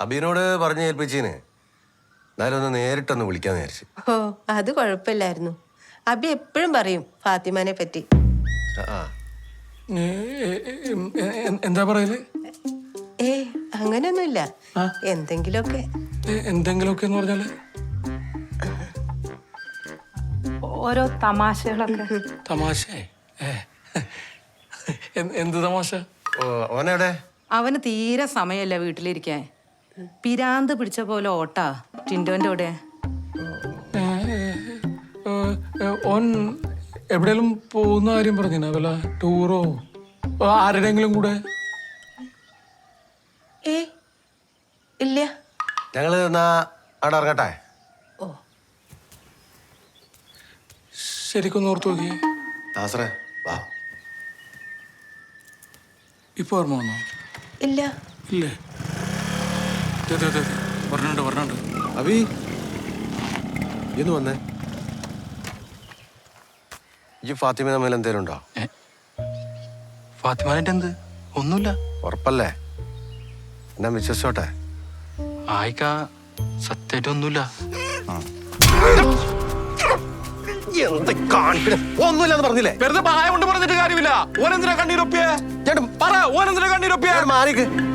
അബീനോട് പറഞ്ഞു ഏൽപ്പിച്ചീന്. എന്നാലും ഒന്ന് നേരിട്ടൊന്ന് വിളിക്കാൻ വിചാരിച്ചു. ഓ അത് കുഴപ്പമില്ലായിരുന്നു. അബി എപ്പോഴും പറയും ഫാത്തിമാനെ പറ്റി. ആ, എന്താ പറയൽ? ഏ അങ്ങനെയൊന്നുമില്ല എന്തെങ്കിലുമൊക്കെ. എന്തെങ്കിലുമൊക്കെ എന്ന് പറഞ്ഞാൽ? ഓരോ തമാശകളൊക്കെ. തമാശേ. എന്ത് എന്ത് തമാശ? ഓ ഓനെവിടെ അവന് തീരെ സമയമല്ല വീട്ടിലിരിക്കാൻ. പിരാന്ത് പിടിച്ച പോലെ ഓട്ടാ ടിൻഡോന്റെ കൂടെ ഓൻ എവിടെയെങ്കിലും പോകുന്ന കാര്യം പറഞ്ഞാ വല്ല ടൂറോ? ആരുടെങ്കിലും കൂടെ? ഏ ഇല്ല. ഞങ്ങൾ എന്നാ അവിടെ ഇറങ്ങട്ടെ? ഓ. ശരിക്കൊന്ന് ഓർത്ത് നോക്കിയേ. ദാസറേ വാ. ഇപ്പൊ ഓർമ്മ വന്നോ? ഇല്ല. ഇല്ലേ? പറഞ്ഞിട്ടുണ്ട് പറഞ്ഞിട്ടുണ്ട്. അബി ഇന്ന് വന്നേ. ഈ ഫാത്തിമ തമ്മിൽ എന്തേലും ഉണ്ടോ? ഫാത്തിമാനായിട്ട് എന്ത് ഒന്നുമില്ല. ഉറപ്പല്ലേ? എന്നാ വിശ്വസിച്ചോട്ടെ. ആയിക്ക സത്യമായിട്ട് ഒന്നുമില്ല. എന്ത് കാണിക്കണേ? ഒന്നുമില്ലെന്ന് പറഞ്ഞില്ലേ? വെറുതെ കൊണ്ട് പറഞ്ഞിട്ട് കാര്യമില്ല. ഓനെന്തിനാ കണ്ണീരൊപ്പിയേ? ചേട്ടൻ പറ. ഓനെന്തിനാ കണ്ണീരൊപ്പിയേ? മാറിക്ക്.